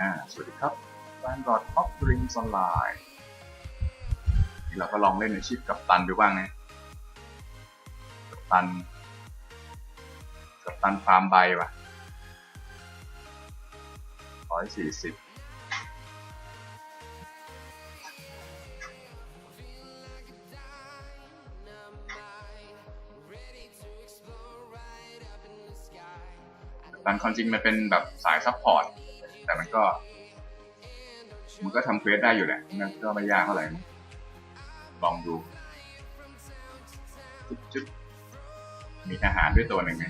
อ่าสวัสดีครับแฟนดอทออฟริงส์ออนไลน์เราก็ลองเล่นอาชีพกับตันดูบ้างนะกับตัน กับตันฟาร์มใบว่ะร้อยสี่สิบกัปตันความจริงมันเป็นแบบสายซัพพอร์ต แต่มันก็ มันก็ทำเควสได้อยู่แหละ มันก็ไม่ยากเท่าไหร่มั้งลองดูจุ๊บจุ๊บมีทหารด้วยตัวหนึ่งไง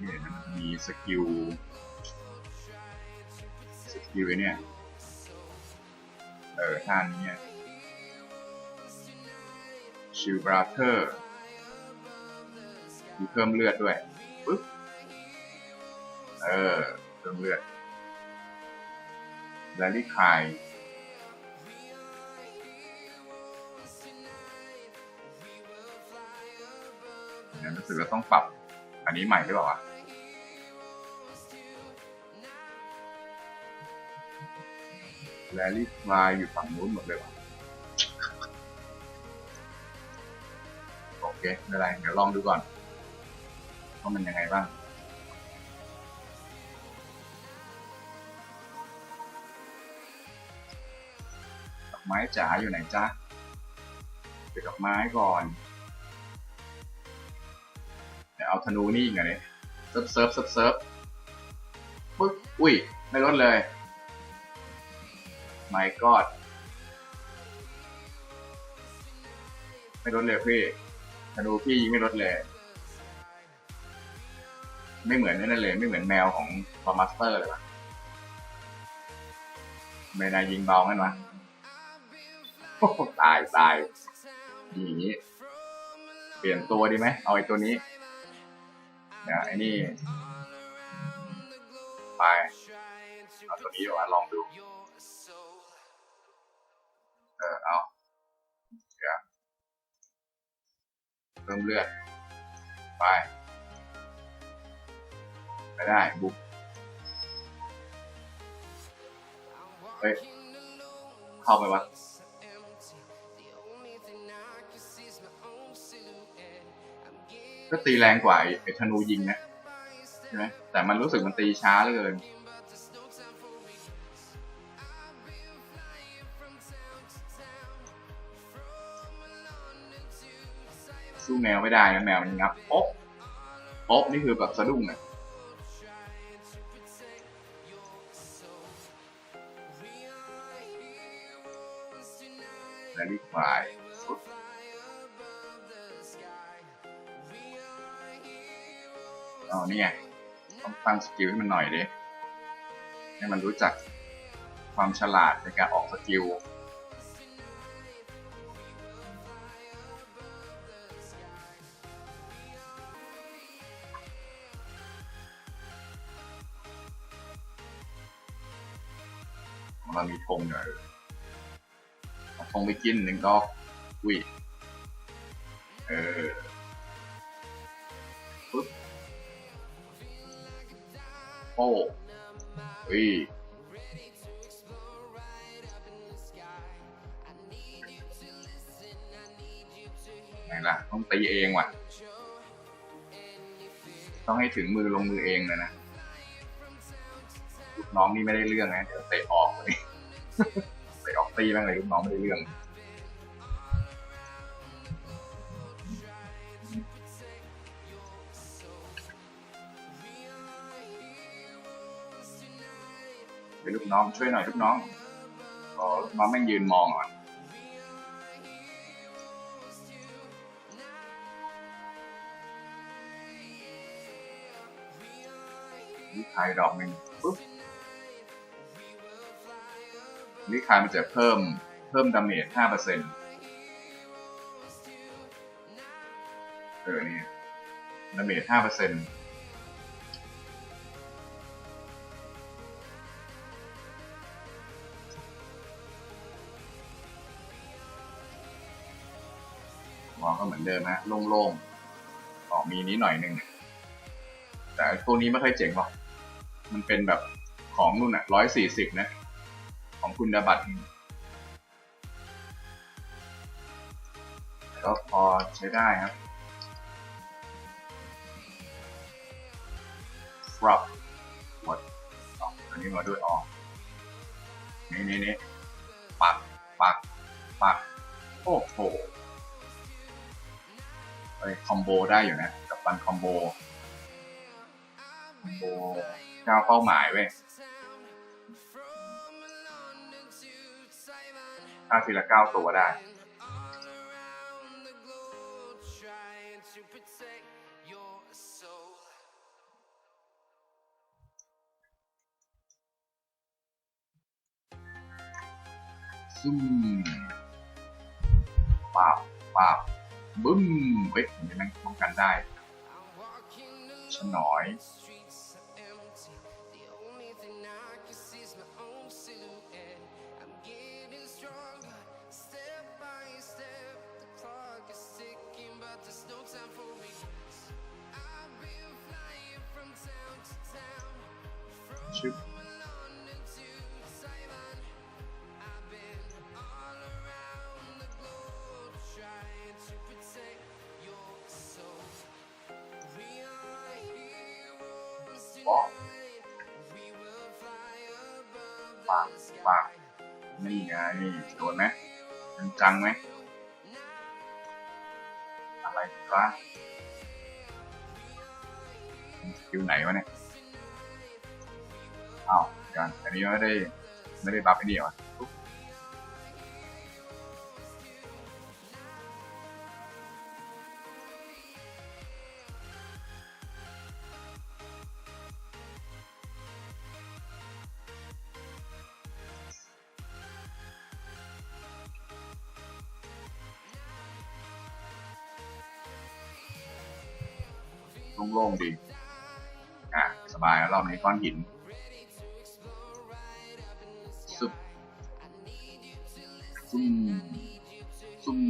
นี่มันมีสกิล สกิลไอ้เนี่ย เออท่านเนี้ชิลบราเธอร์มีเพิ่มเลือดด้วย เออเพิ่มเลือดแลลี่คายเนี่ยรู้สึกว่าต้องปรับ อันนี้ใหม่หรือเปล่าวะแลลี่คายอยู่ฝั่งนู้นหมดเลยวะโอเคไม่เป็นไร เดี๋ยวลองดูก่อนว่ามันยังไงบ้าง ไม้จ๋าอยู่ไหนจ๊ะเก็บดอกไม้ก่อนเดี๋ยวเอาธนูนี่ไงเนี่ยเซิร์ฟเซิร์ฟเซิร์ฟเซิร์ฟปึ๊บอุ้ยไม่ลดเลยไม่กอดไม่ลดเลยพี่ธนูพี่ยิงไม่ลดเลย ไม่เหมือนนั่นเลย ไม่เหมือนแมวของฟอร์มาสเตอร์เลยวะไม่นายยิงเบางั้นวะโอ้โห ตายตายอย่างนี้ เปลี่ยนตัวดีไหมเอาไอ้ตัวนี้เนี่ยไอ้นี่ไปเอาตัวนี้ดีกว่าลองดู เออเอาเดี๋ยวเพิ่มเลือดไปไม่ได้บุกเฮ้ยเข้าไปวะ ก็ตีแรงกว่าไอ้ธนูยิงนะใช่ไหมแต่มันรู้สึกมันตีช้าเหลือเกินสู้แมวไม่ได้นะแมวมันงับโป๊ะโป๊ะนี่คือแบบสะดุ้งอะและรีควายสุด อ๋อนี่ไงต้องตั้งสกิลให้มันหน่อยดิให้มันรู้จักความฉลาดในการออกสกิลเรามีธงหน่อยธงไปกินหนึ่งดอกอุ้ย โอ้เฮ้ยไงล่ะ ต้องตีเองว่ะ ต้องให้ถึงมือลงมือเองเลยนะลูกน้องนี่ไม่ได้เรื่องนะเดี๋ยวเตะออกเลยเตะออกตีบ้างเลยลูกน้องไม่ได้เรื่อง เป็นลูกน้อง ช่วยหน่อยลูกน้องขอลูกน้องแม่งยืนมองก่อนนี่คายดอกหนึ่งปุ๊บนี่คายมันจะเพิ่มเพิ่มดาเมจห้าเปอร์เซ็นต์เออเนี่ยดาเมจห้าเปอร์เซ็นต์ มองก็เหมือนเดิมนะโล่งๆออกมีนี้หน่อยหนึ่งแต่ตัวนี้ไม่ค่อยเจ๋งหรอกมันเป็นแบบของนู่นอะร้อยสี่สิบนะ ของคุณดาบัตก็พอใช้ได้ครับครับหมดอ๋ออันนี้มาด้วยอ๋อนี่นี่นี่ปัก ปัก ปัก โอ้โห เอ้ยคอมโบได้อยู่นะ กับปันคอมโบคอมโบเก้าเป้าหมายเว้ยถ้าทีละเก้าตัวได้ซึมปาบปา บบึ้มเฮ้ยผมจะแม่งป้องกันได้ฉนอยชึบ บอกปากปากนี่ไงโดนไหมจังจังไหมอะไรวะคิวไหนวะเนี่ยอ้าวกันอันนี้ไม่ได้ไม่ได้บัฟไอ้นี่เหรอ โล่งๆดี อะ สบายแล้วรอบนี้ก้อนหินซุบซุ่มซุ่ม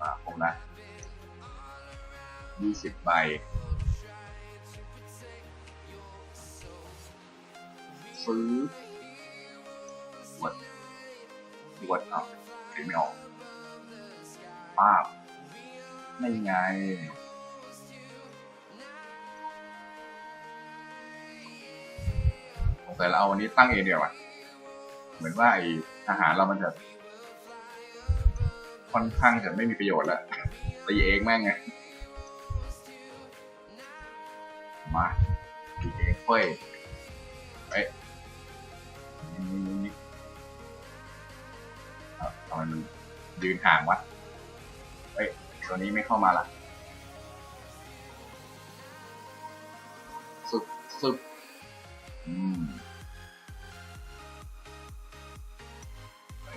มาผมนะยี่สิบใบ ซื้อวดวดเอาเขียนไม่ออกป้าบไม่ไงสงสัยเราเอาวันนี้ตั้งเองเดียวอะ เหมือนว่าไอทหารเรามันจะค่อนข้างจะไม่มีประโยชน์แล้วตีเองแม่งไง มาตีเองเฟ้ย ยืนห่างวะเอ้ย ตัวนี้ไม่เข้ามาละสุดสุดอืม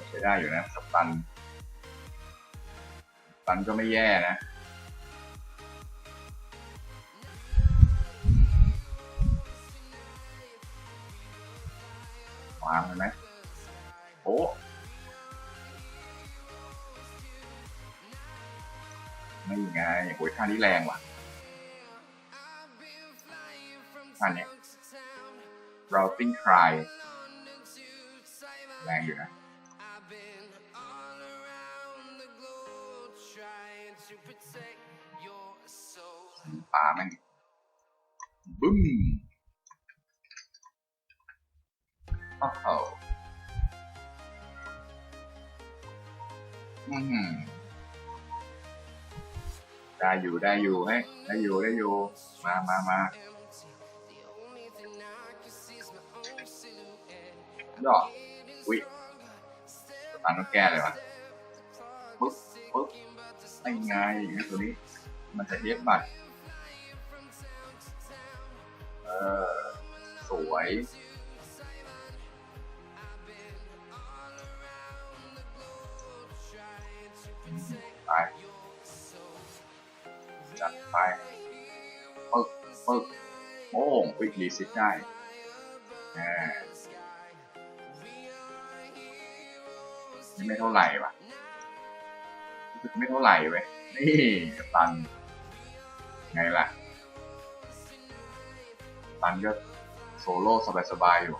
ใช้ได้อยู่นะสตันสตันก็ไม่แย่นะวางเลยไหมโอ้ ไม่ไงโอ้ยท่านี้แรงว่ะท่าเนี้ย routing cry แรงอยู่นะปลาแม่งบึ้มโอ้โหอืม ได้อยู่ได้อยู่เฮ้ได้อยู่ได้อยู่ มามามาย่ออุ้ยตาร์ต้องแก้เลยวะปึ๊บปึ๊บไอ้ไงตัวนี้ มันจะเย็บบัตรเออสวยไป จัดไปปึ๊กปึ๊กโอ้งปิดรีซิตได้แหมนี่ไม่เท่าไหร่วะรู้สึกไม่เท่าไหร่เว้ย นี่กัปตัน ไงล่ะตันก็โซโล่สบายๆอยู่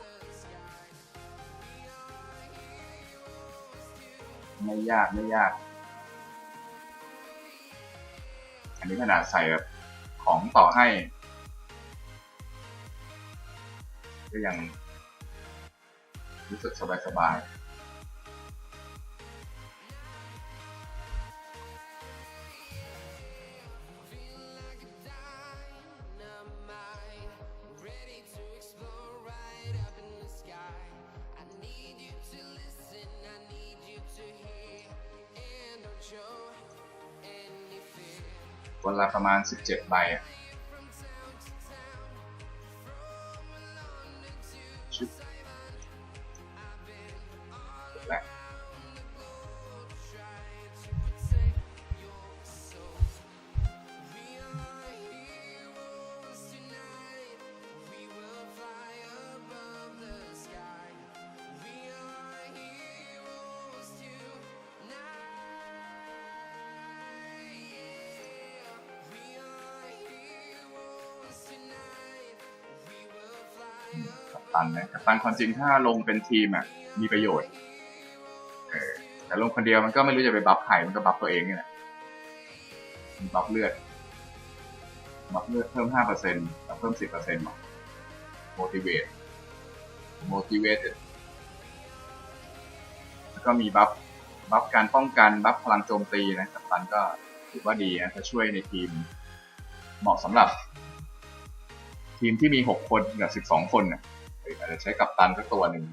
ไม่ยาก ไม่ยาก อันนี้ขนาดใส่แบบของต่อให้ ก็ยังรู้สึกสบายๆ วันละประมาณ 17ใบอะ ตันนะกัปตันความจริงถ้าลงเป็นทีมอะมีประโยชน์เออแต่ลงคนเดียวมันก็ไม่รู้จะไปบัฟใครมันก็บัฟตัวเองนี่แหละบัฟเลือดบัฟเลือดเพิ่มห้าเปอร์เซ็นต์กับเพิ่มสิบเปอร์เซ็นต์ motivate motivated แล้วก็มีบัฟบัฟการป้องกันบัฟพลังโจมตีนะกัปตันก็ถือว่าดีนะจะช่วยในทีม เหมาะสำหรับ ทีมที่มีหกคนกับสิบสองคนน่ะ อออาจจะใช้กับตันสักตัวหนึ่ง